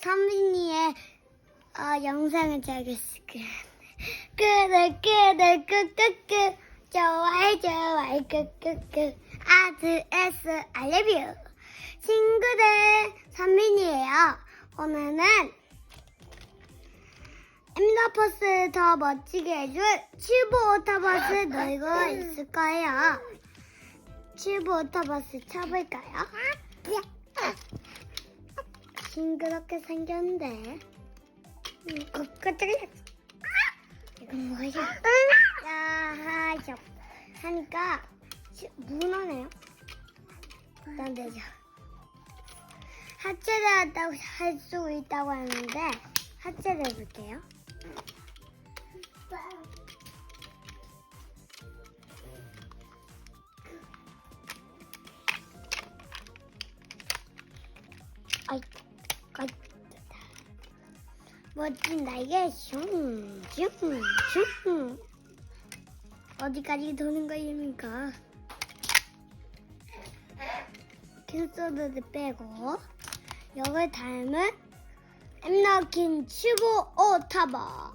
선민이의 어, 영상을 찍었을 거야. 끄덕 끄덕 끄끄끄 좋아요 좋아요 끄끄끄 아드 love you 친구들 선민이에요. 오늘은 엠더버스 더 멋지게 해줄 튜브 오토버스 놀고 있을 거예요. 튜브 오토버스 쳐볼까요? 징그럽게 생겼는데. 이거 끄떡이 이건 뭐야? 야, 저 하니까 시- 무너네요. 일단 되죠. 하체를 한다고 할 수 있다고 하는데 하체를 해볼게요. 아이, 멋진 날개 슝, 슝, 슝. 어디까지 도는 거입니까? 킨소드를 빼고 이걸 닮은 엠너킨 튜브 오타버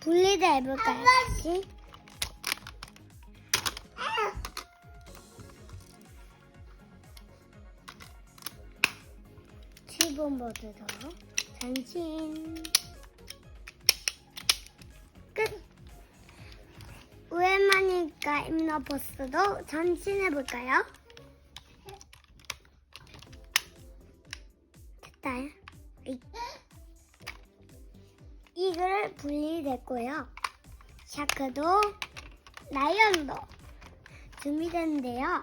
분리를 해볼까요? 다시? 튜브보드도 전신 끝 오랜만이니까 엠너버스도 전신해볼까요? 됐다. 이- 이거를 분리됐고요. 샤크도 라이언도 준비됐는데요.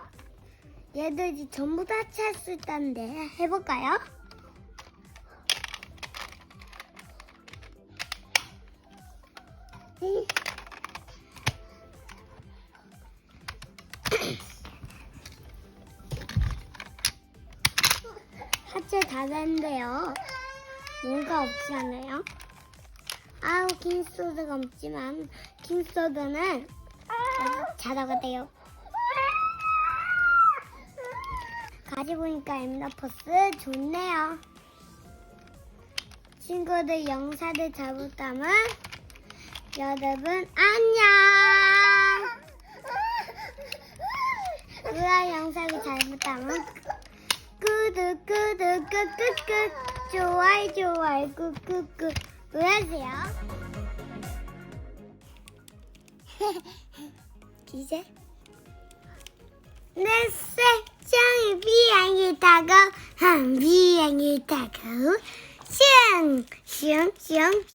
얘들이 전부 다 찰 수 있다는데 해볼까요? 하체 다 됐는데요. 뭔가 없지 않아요? 아우 킹소드가 없지만 킹소드는 자다가 돼요. 가지고 보니까 엠더퍼스 좋네요. 친구들 영상을 잘못하면 여러분 안녕. 우라 영상을 잘못하면 구독 구독 끄끄끄 좋아요 좋아요 끄끄끄 눌러주세요. 이제 내 세상이 비행기 타고 한 비행기 타고 슝슝슝